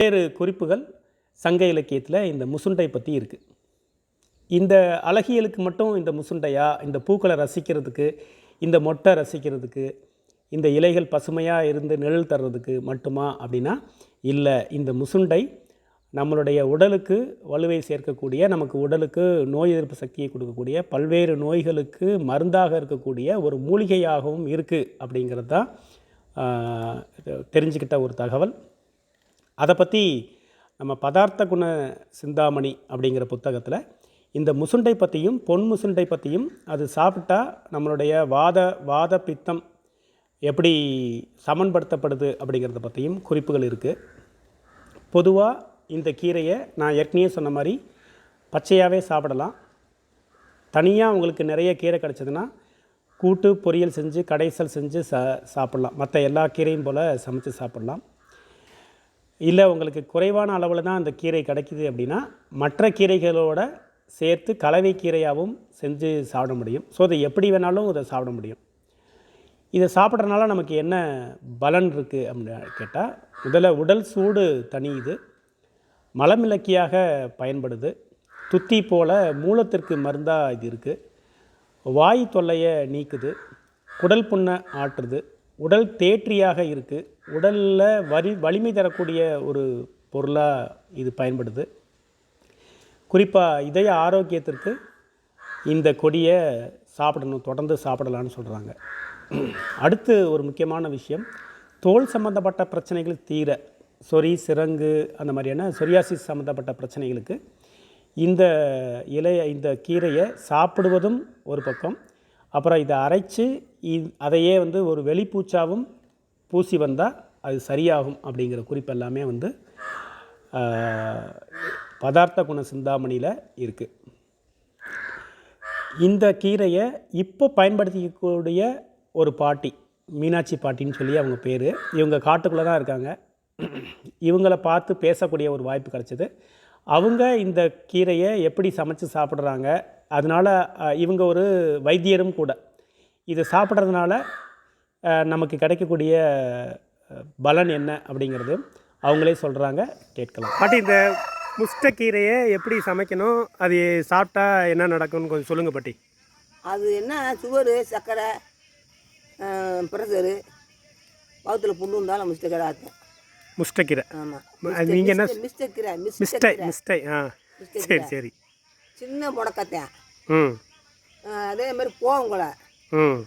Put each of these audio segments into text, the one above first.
வேறு குறிப்புகள் சங்க இலக்கியத்தில் இந்த முசுண்டை பற்றி இருக்குது இந்த அழகியலுக்கு மட்டும் இந்த முசுண்டையா? இந்த பூக்களை ரசிக்கிறதுக்கு இந்த மொட்டை ரசிக்கிறதுக்கு இந்த இலைகள் பசுமையாக இருந்து நிழல் தர்றதுக்கு மட்டுமா அப்படின்னா இல்லை இந்த முசுண்டை நம்மளுடைய உடலுக்கு வலுவை சேர்க்கக்கூடிய நமக்கு உடலுக்கு நோய் எதிர்ப்பு சக்தியை கொடுக்கக்கூடிய பல்வேறு நோய்களுக்கு மருந்தாக இருக்கக்கூடிய ஒரு மூலிகையாகவும் இருக்குது அப்படிங்கிறது தான் தெரிஞ்சுக்கிட்ட ஒரு தகவல். அதை பற்றி நம்ம பதார்த்த குண சிந்தாமணி அப்படிங்கிற புத்தகத்தில் இந்த முசுண்டை பற்றியும் பொன் முசுண்டை பற்றியும் அது சாப்பிட்டா நம்மளுடைய வாத வாத பித்தம் எப்படி சமன்படுத்தப்படுது அப்படிங்கிறத பற்றியும் குறிப்புகள் இருக்குது பொதுவாக இந்த கீரையை நான் ஏற்கனவே சொன்ன மாதிரி பச்சையாகவே சாப்பிடலாம். தனியாக உங்களுக்கு நிறைய கீரை கிடச்சதுன்னா கூட்டு பொரியல் செஞ்சு கடைசல் செஞ்சு சா சாப்பிட்லாம். மற்ற எல்லா கீரையும் போல் சமைச்சு சாப்பிட்லாம். இல்லை உங்களுக்கு குறைவான அளவில் தான் அந்த கீரை கிடைக்கிது அப்படின்னா மற்ற கீரைகளோட சேர்த்து கலவை கீரையாகவும் செஞ்சு சாப்பிட முடியும். ஸோ அதை எப்படி வேணாலும் இதை சாப்பிட முடியும். இதை சாப்பிட்றதுனால நமக்கு என்ன பலன் இருக்குது அப்படின்னு கேட்டால் முதல்ல உடல் சூடு தனியுது மலமிளக்கியாக பயன்படுது. துத்தி போல் மூலத்திற்கு மருந்தாக இது இருக்குது வாய் தொல்லையை நீக்குது. குடல் புண்ணை ஆற்றுது. உடல் தேற்றியாக இருக்குது உடலில் வரி வலிமை தரக்கூடிய ஒரு பொருளாக இது பயன்படுது. குறிப்பாக இதய ஆரோக்கியத்திற்கு இந்த கொடியை சாப்பிடணும் தொடர்ந்து சாப்பிடலான்னு சொல்கிறாங்க அடுத்து ஒரு முக்கியமான விஷயம் தோல் சம்மந்தப்பட்ட பிரச்சனைகள் தீர சொறி சிறங்கு அந்த மாதிரியான சொரியாசிஸ் சம்மந்தப்பட்ட பிரச்சனைகளுக்கு இந்த இலைய இந்த கீரையை சாப்பிடுவதும் ஒரு பக்கம் அப்புறம் இதை அரைச்சி அதையே வந்து ஒரு வெளிப்பூச்சாவும் பூசி வந்தால் அது சரியாகும் அப்படிங்கிற குறிப்பு எல்லாமே வந்து பதார்த்த குண சிந்தாமணியில் இருக்குது இந்த கீரையை இப்போ பயன்படுத்திக்கக்கூடிய ஒரு பாட்டி மீனாட்சி பாட்டின்னு சொல்லி அவங்க பேர் இவங்க காட்டுக்குள்ளே தான் இருக்காங்க. இவங்கள பார்த்து பேசக்கூடிய ஒரு வாய்ப்பு கிடச்சிது. அவங்க இந்த கீரையை எப்படி சமைச்சு சாப்பிட்றாங்க அதனால் இவங்க ஒரு வைத்தியரும் கூட. இதை சாப்பிட்றதுனால நமக்கு கிடைக்கக்கூடிய பலன் என்ன அப்படிங்கிறது அவங்களே சொல்கிறாங்க கேட்கலாம். பாட்டி இந்த முஷ்டக்கீரையை எப்படி சமைக்கணும்? அது சாப்பிட்டா என்ன நடக்கும்னு கொஞ்சம் சொல்லுங்கள் பாட்டி. அது என்ன சுகரு சர்க்கரை ப்ரெஷரு வகுத்தில் புண்ணு இருந்தாலும் மிஸ்டேக்கரை ஆற்றும் முஷ்டக்கீரை. ஆமாம் அது நீங்க என்ன- மிஸ்டேக்கிற மிஸ்டை மிஸ்டை ஆ. சரி சரி. சின்ன முடக்கத்தேன் அதே மாதிரி போவங்குலை ம்.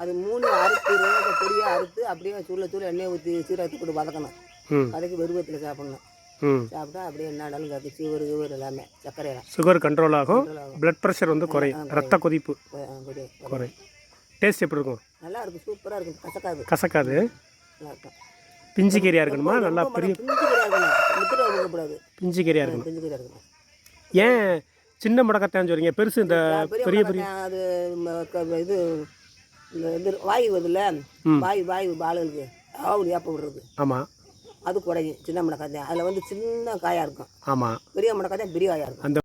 அது மூணு அறுத்து ரோக பொடியாக அறுத்து அப்படியே சூழ சூழ எண்ணெய் ஊற்றி சீரகத்தை போட்டு வதக்கணும். ம். வதக்கி வெறுவத்தில் சாப்பிடணும். ம். சாப்பிட்டா அப்படியே என்னாலும் காத்து சிவரு கிவர் எல்லாமே சர்க்கரையெல்லாம். சுகர் கண்ட்ரோல் ஆகும். பிளட் ப்ரெஷர் வந்து குறையும். ரத்த கொதிப்பு. குறையும். டேஸ்ட் எப்படி இருக்கும்? நல்லா இருக்கும் சூப்பராக இருக்கும் கசக்காது. கசக்காது. பிஞ்சு கீரையாக இருக்கணுமா நல்லா பெரிய பிஞ்சு கீரையாக இருக்கணும். முத்திரை வைக்கக்கூடாது பிஞ்சு கீரையாக இருக்கணும். பிஞ்சு கீரை இருக்கணும். ஏன் சின்ன முடக்கத்தான் சொல்றீங்க. பெருசு இந்த பெரிய பெரிய அது இது இந்த இது வாயு வருதுல்ல? வாயு வாயு பாலுகளுக்கு ஆவுடி ஏப்ப விடுறது. ஆமாம் அது குறையும் சின்ன முடக்கத்தான். அதில் வந்து சின்ன காயாக இருக்கும். ஆமாம் பெரிய முடக்கத்தான் பெரிய காயாக இருக்கும். அந்த